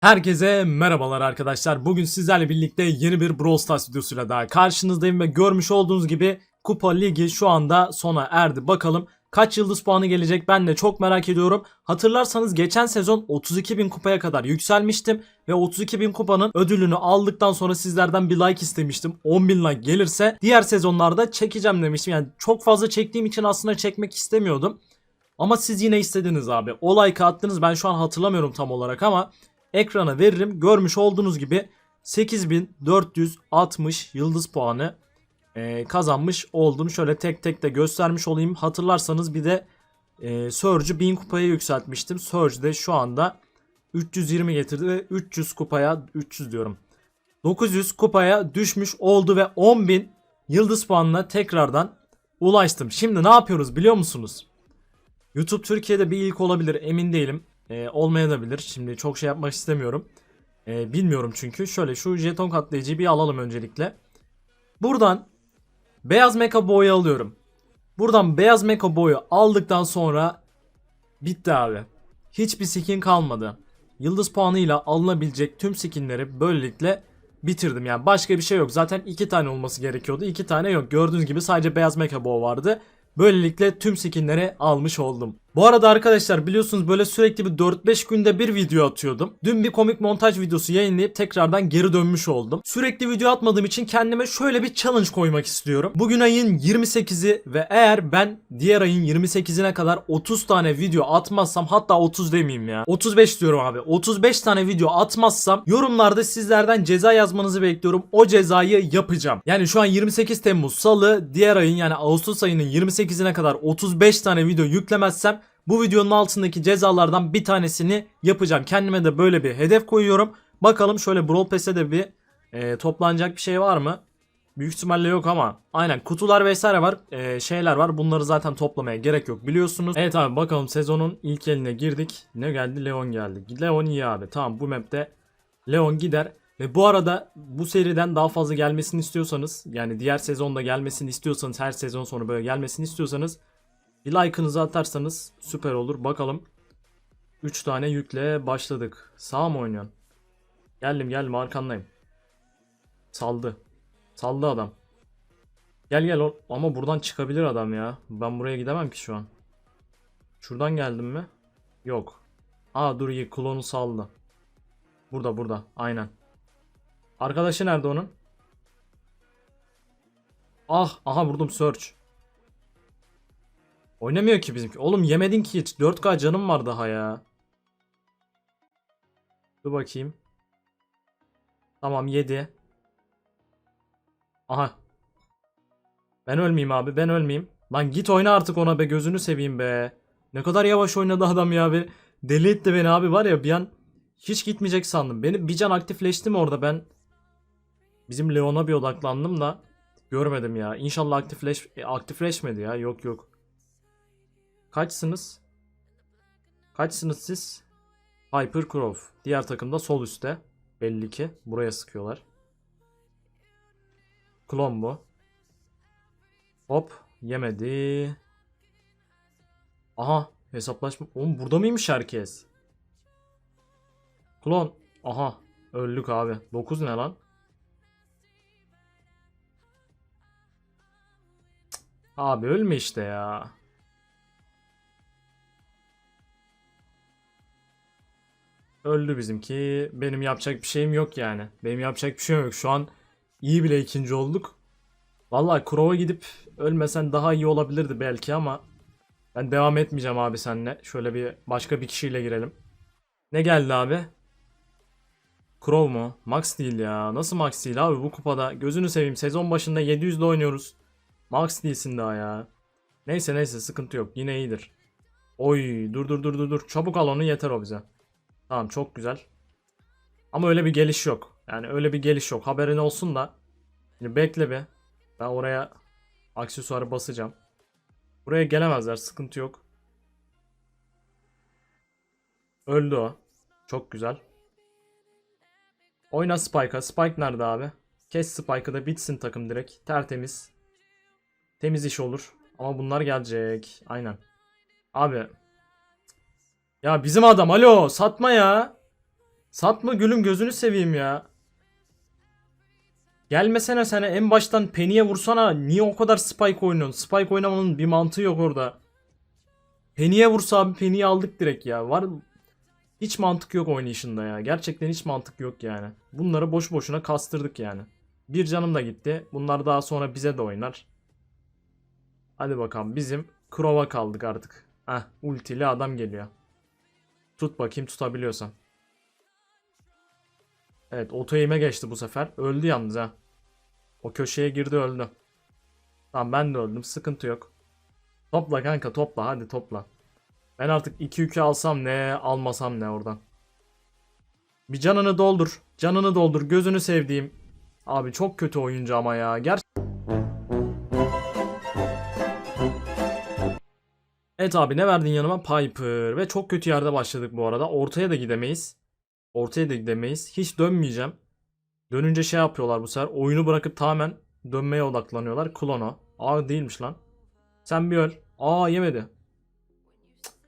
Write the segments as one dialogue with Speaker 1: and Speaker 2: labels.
Speaker 1: Herkese merhabalar arkadaşlar. Bugün sizlerle birlikte yeni bir Brawl Stars videosuyla daha karşınızdayım ve görmüş olduğunuz gibi Kupa Ligi şu anda sona erdi. Bakalım kaç yıldız puanı gelecek ben de çok merak ediyorum. Hatırlarsanız geçen sezon 32.000 kupaya kadar yükselmiştim ve 32.000 kupanın ödülünü aldıktan sonra sizlerden bir like istemiştim. 10.000 like gelirse diğer sezonlarda çekeceğim demiştim. Yani çok fazla çektiğim için aslında çekmek istemiyordum. Ama siz yine istediniz abi. O like attınız ben şu an hatırlamıyorum tam olarak ama ekrana veririm. Görmüş olduğunuz gibi 8460 yıldız puanı e, kazanmış oldum. Şöyle tek tek de göstermiş olayım. Hatırlarsanız bir de e, Surge'ü 1000 kupaya yükseltmiştim. Surge de şu anda 320 getirdi ve 300 kupaya 300 diyorum. 900 kupaya düşmüş oldu ve 10.000 yıldız puanına tekrardan ulaştım. Şimdi ne yapıyoruz biliyor musunuz? YouTube Türkiye'de bir ilk olabilir emin değilim. Ee, olmayabilir. Şimdi çok şey yapmak istemiyorum. Ee, bilmiyorum çünkü. Şöyle şu jeton katlayıcıyı bir alalım öncelikle. Buradan beyaz mecha boyu alıyorum. Buradan beyaz mecha boyu aldıktan sonra bitti abi. Hiçbir skin kalmadı. Yıldız puanıyla alınabilecek tüm skinleri böylelikle bitirdim. Yani başka bir şey yok. Zaten iki tane olması gerekiyordu. iki tane yok. Gördüğünüz gibi sadece beyaz mecha bow vardı. Böylelikle tüm skinleri almış oldum. Bu arada arkadaşlar biliyorsunuz böyle sürekli bir 4-5 günde bir video atıyordum. Dün bir komik montaj videosu yayınlayıp tekrardan geri dönmüş oldum. Sürekli video atmadığım için kendime şöyle bir challenge koymak istiyorum. Bugün ayın 28'i ve eğer ben diğer ayın 28'ine kadar 30 tane video atmazsam hatta 30 demeyeyim ya. 35 diyorum abi. 35 tane video atmazsam yorumlarda sizlerden ceza yazmanızı bekliyorum. O cezayı yapacağım. Yani şu an 28 Temmuz Salı diğer ayın yani Ağustos ayının 28'ine kadar 35 tane video yüklemezsem bu videonun altındaki cezalardan bir tanesini yapacağım. Kendime de böyle bir hedef koyuyorum. Bakalım şöyle Brawl Pass'e de bir e, toplanacak bir şey var mı? Büyük ihtimalle yok ama aynen kutular vesaire var e, şeyler var bunları zaten toplamaya gerek yok biliyorsunuz. Evet abi bakalım sezonun ilk eline girdik. Ne geldi? Leon geldi. Leon iyi abi tamam bu map'te Leon gider. Ve bu arada bu seriden daha fazla gelmesini istiyorsanız yani diğer sezonda gelmesini istiyorsanız her sezon sonu böyle gelmesini istiyorsanız bir like'ınızı atarsanız süper olur. Bakalım. 3 tane yükle başladık. Sağ mı oynuyorsun? Geldim geldim arkandayım. Saldı. Saldı adam. Gel gel ama buradan çıkabilir adam ya. Ben buraya gidemem ki şu an. Şuradan geldim mi? Yok. Aa dur iyi klonu saldı. Burada burada aynen. Arkadaşı nerede onun? Ah aha vurdum search. Oynamıyor ki bizimki. Oğlum yemedin ki hiç. 4K canım var daha ya. Dur bakayım. Tamam yedi. Aha. Ben ölmeyeyim abi ben ölmeyeyim. Lan git oyna artık ona be gözünü seveyim be. Ne kadar yavaş oynadı adam ya. Be. Deli etti beni abi var ya bir an hiç gitmeyecek sandım. Benim bir can aktifleşti mi orada ben bizim Leon'a bir odaklandım da görmedim ya. İnşallah aktifleş e, aktifleşmedi ya. Yok yok. Kaçsınız? Kaçsınız siz? Hyper Crow. Diğer takımda sol üstte. Belli ki. Buraya sıkıyorlar. Klon bu. Hop. Yemedi. Aha. Hesaplaşma. Oğlum burada mıymış herkes? Klon. Aha. Öldük abi. 9 ne lan? Abi ölme işte ya. Öldü bizimki. Benim yapacak bir şeyim yok yani. Benim yapacak bir şeyim yok. Şu an iyi bile ikinci olduk. Vallahi Crow'a gidip ölmesen daha iyi olabilirdi belki ama ben devam etmeyeceğim abi seninle. Şöyle bir başka bir kişiyle girelim. Ne geldi abi? Crow mu? Max değil ya. Nasıl Max değil abi bu kupada? Gözünü seveyim. Sezon başında 700'de oynuyoruz. Max değilsin daha ya. Neyse neyse sıkıntı yok. Yine iyidir. Oy dur dur dur dur dur. Çabuk al onu yeter o bize. Tamam çok güzel. Ama öyle bir geliş yok. Yani öyle bir geliş yok. Haberin olsun da. Şimdi bekle be. Ben oraya aksesuarı basacağım. Buraya gelemezler. Sıkıntı yok. Öldü o. Çok güzel. Oyna Spike'a. Spike nerede abi? Kes Spike'ı da bitsin takım direkt. Tertemiz. Temiz iş olur. Ama bunlar gelecek. Aynen. Abi ya bizim adam alo satma ya. Satma gülüm gözünü seveyim ya. Gelmesene sen en baştan Penny'e vursana. Niye o kadar Spike oynuyorsun? Spike oynamanın bir mantığı yok orada. Penny'e vursa abi Penny'yi aldık direkt ya. Var hiç mantık yok oynayışında ya. Gerçekten hiç mantık yok yani. Bunları boş boşuna kastırdık yani. Bir canım da gitti. Bunlar daha sonra bize de oynar. Hadi bakalım bizim Krova kaldık artık. Heh ultili adam geliyor. Tut bakayım tutabiliyorsan. Evet oto aim'e geçti bu sefer. Öldü yalnız ha. O köşeye girdi öldü. Tamam ben de öldüm sıkıntı yok. Topla kanka topla hadi topla. Ben artık 2 yükü alsam ne almasam ne oradan. Bir canını doldur. Canını doldur gözünü sevdiğim. Abi çok kötü oyuncu ama ya. Ger Evet abi ne verdin yanıma? Piper. Ve çok kötü yerde başladık bu arada. Ortaya da gidemeyiz. Ortaya da gidemeyiz. Hiç dönmeyeceğim. Dönünce şey yapıyorlar bu sefer. Oyunu bırakıp tamamen dönmeye odaklanıyorlar. Klono. Aa değilmiş lan. Sen bir öl. Aa yemedi.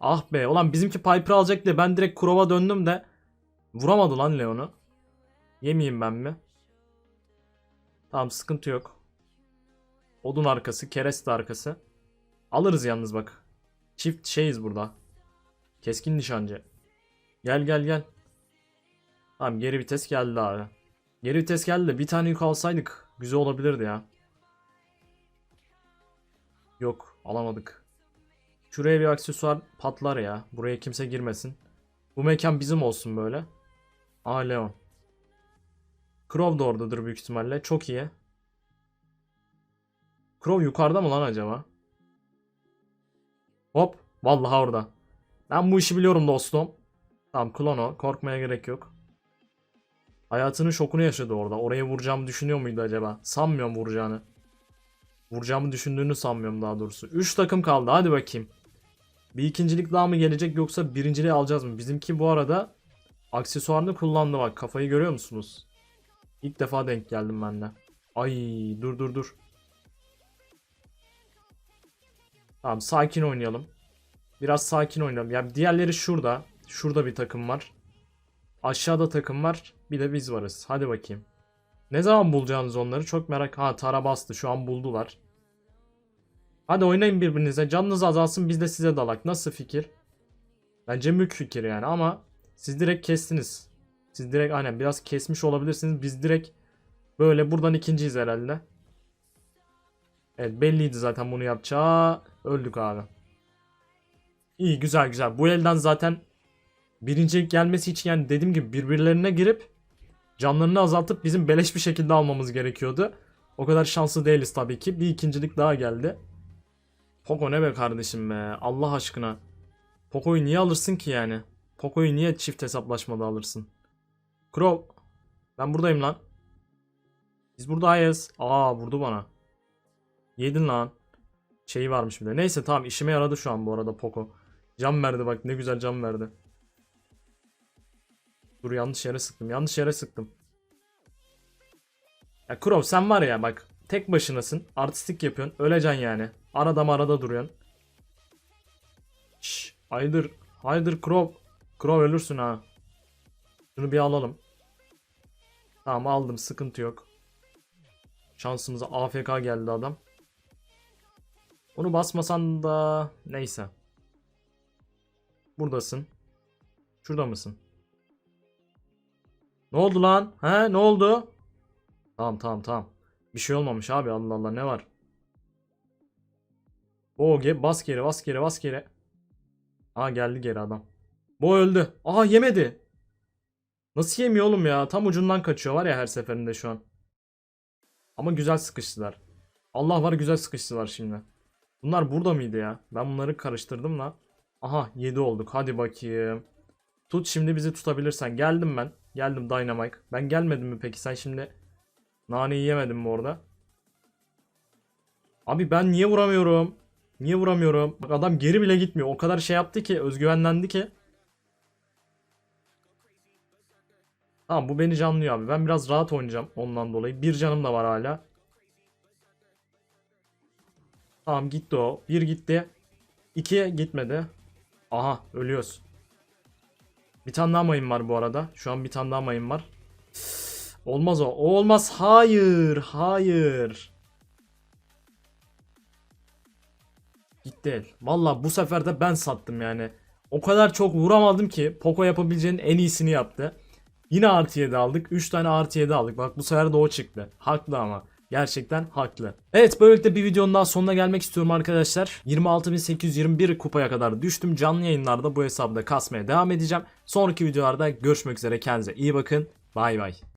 Speaker 1: Ah be. Ulan bizimki Piper alacak diye ben direkt Kurova döndüm de vuramadı lan Leon'u. Yemeyeyim ben mi? Tamam sıkıntı yok. Odun arkası, kereste arkası. Alırız yalnız bak. Çift şeyiz burada. Keskin nişancı. Gel gel gel. Tamam geri vites geldi abi. Geri vites geldi de bir tane yük alsaydık güzel olabilirdi ya. Yok alamadık. Şuraya bir aksesuar patlar ya. Buraya kimse girmesin. Bu mekan bizim olsun böyle. Aa Leon. Crow da oradadır büyük ihtimalle. Çok iyi. Crow yukarıda mı lan acaba? Hop. Vallahi orada. Ben bu işi biliyorum dostum. Tamam Klono. Korkmaya gerek yok. Hayatının şokunu yaşadı orada. Oraya vuracağımı düşünüyor muydu acaba? Sanmıyorum vuracağını. Vuracağımı düşündüğünü sanmıyorum daha doğrusu. 3 takım kaldı. Hadi bakayım. Bir ikincilik daha mı gelecek yoksa birinciliği alacağız mı? Bizimki bu arada aksesuarını kullandı bak. Kafayı görüyor musunuz? İlk defa denk geldim ben de. Ay dur dur dur. Tamam sakin oynayalım. Biraz sakin oynayalım. Yani diğerleri şurada. Şurada bir takım var. Aşağıda takım var. Bir de biz varız. Hadi bakayım. Ne zaman bulacağınız onları çok merak. Ha tara bastı. Şu an buldular. Hadi oynayın birbirinize. Canınız azalsın biz de size dalak. Nasıl fikir? Bence mük fikir yani ama siz direkt kestiniz. Siz direkt aynen biraz kesmiş olabilirsiniz. Biz direkt böyle buradan ikinciyiz herhalde. Evet belliydi zaten bunu yapacağı. Öldük abi. İyi güzel güzel. Bu elden zaten birincilik gelmesi için yani dediğim gibi birbirlerine girip canlarını azaltıp bizim beleş bir şekilde almamız gerekiyordu. O kadar şanslı değiliz tabii ki. Bir ikincilik daha geldi. Poco ne be kardeşim be. Allah aşkına. Poco'yu niye alırsın ki yani? Poco'yu niye çift hesaplaşmada alırsın? Crow. Ben buradayım lan. Biz buradayız. Aa vurdu bana. Yedin lan. Şeyi varmış bir de. Neyse tamam işime yaradı şu an bu arada Poco. Cam verdi bak ne güzel cam verdi. Dur yanlış yere sıktım. Yanlış yere sıktım. Ya Crow sen var ya bak tek başınasın. Artistik yapıyorsun. Öleceksin yani. Arada arada duruyorsun. Şş, haydır. Haydır Crow. Crow ölürsün ha. Şunu bir alalım. Tamam aldım sıkıntı yok. Şansımıza AFK geldi adam. Onu basmasan da neyse. Buradasın. Şurada mısın? Ne oldu lan? He ne oldu? Tamam tamam tamam. Bir şey olmamış abi Allah Allah ne var? O ge bas geri bas geri bas geri. Aa geldi geri adam. Bu öldü. Aa yemedi. Nasıl yemiyor oğlum ya? Tam ucundan kaçıyor var ya her seferinde şu an. Ama güzel sıkıştılar. Allah var güzel sıkıştılar şimdi. Bunlar burada mıydı ya? Ben bunları karıştırdım la. Aha 7 olduk. Hadi bakayım. Tut şimdi bizi tutabilirsen. Geldim ben. Geldim Dynamite. Ben gelmedim mi peki? Sen şimdi naneyi yemedin mi orada? Abi ben niye vuramıyorum? Niye vuramıyorum? Bak adam geri bile gitmiyor. O kadar şey yaptı ki, özgüvenlendi ki. Tamam bu beni canlıyor abi. Ben biraz rahat oynayacağım ondan dolayı. Bir canım da var hala. Tamam gitti o. Bir gitti. İki gitmedi. Aha ölüyoruz. Bir tane daha mayın var bu arada. Şu an bir tane daha mayın var. Olmaz o. O olmaz. Hayır. Hayır. Gitti el. Valla bu sefer de ben sattım yani. O kadar çok vuramadım ki Poco yapabileceğinin en iyisini yaptı. Yine artı 7 aldık. 3 tane artı 7 aldık. Bak bu sefer de o çıktı. Haklı ama. Gerçekten haklı. Evet böylelikle bir videonun daha sonuna gelmek istiyorum arkadaşlar. 26.821 kupaya kadar düştüm. Canlı yayınlarda bu hesabda kasmaya devam edeceğim. Sonraki videolarda görüşmek üzere. Kendinize iyi bakın. Bay bay.